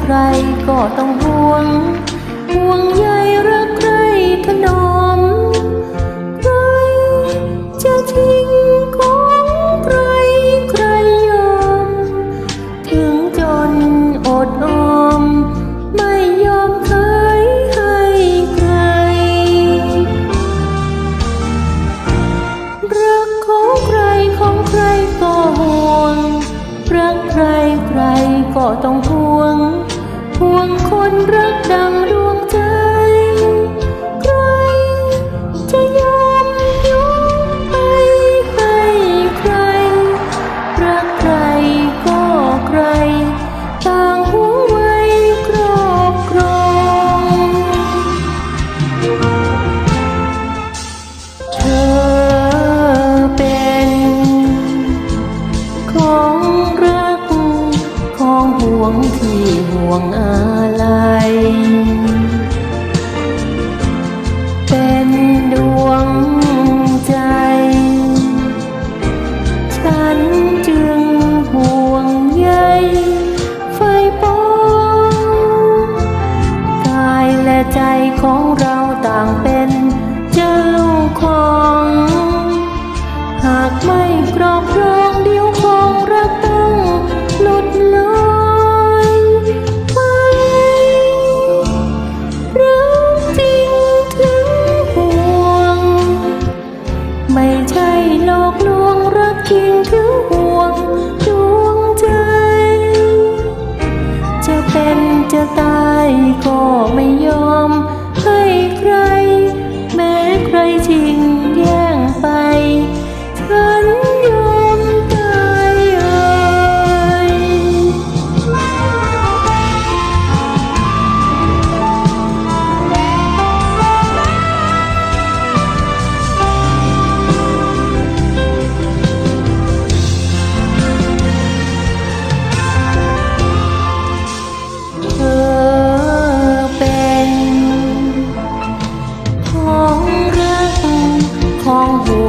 ใครก็ต้องห่วง ห่วงใยรักใครถนอม ใครจะทิ้งของใครใครยอม ถึงจนอดออม ไม่ยอมเคยให้ใคร รักของใครของใครก็ ก็ต้องห่วง ห่วงคนรักดัง 忘了。 จะตายก็ไม่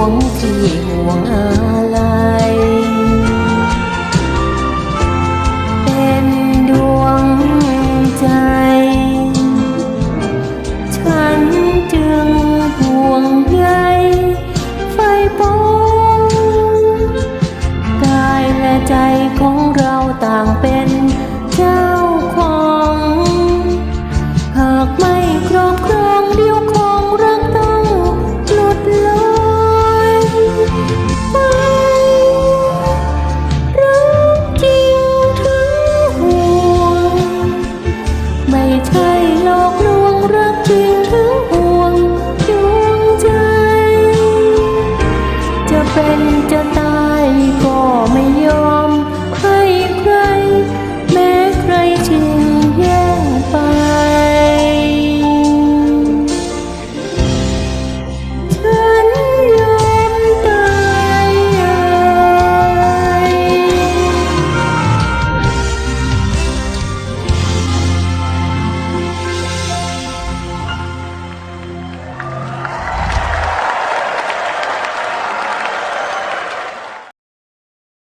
วงที่ห่วงอะไร เป็นดวงใจ ฉันจึงห่วงใยไฟปองกายและใจของเราต่างเป็น Ooh.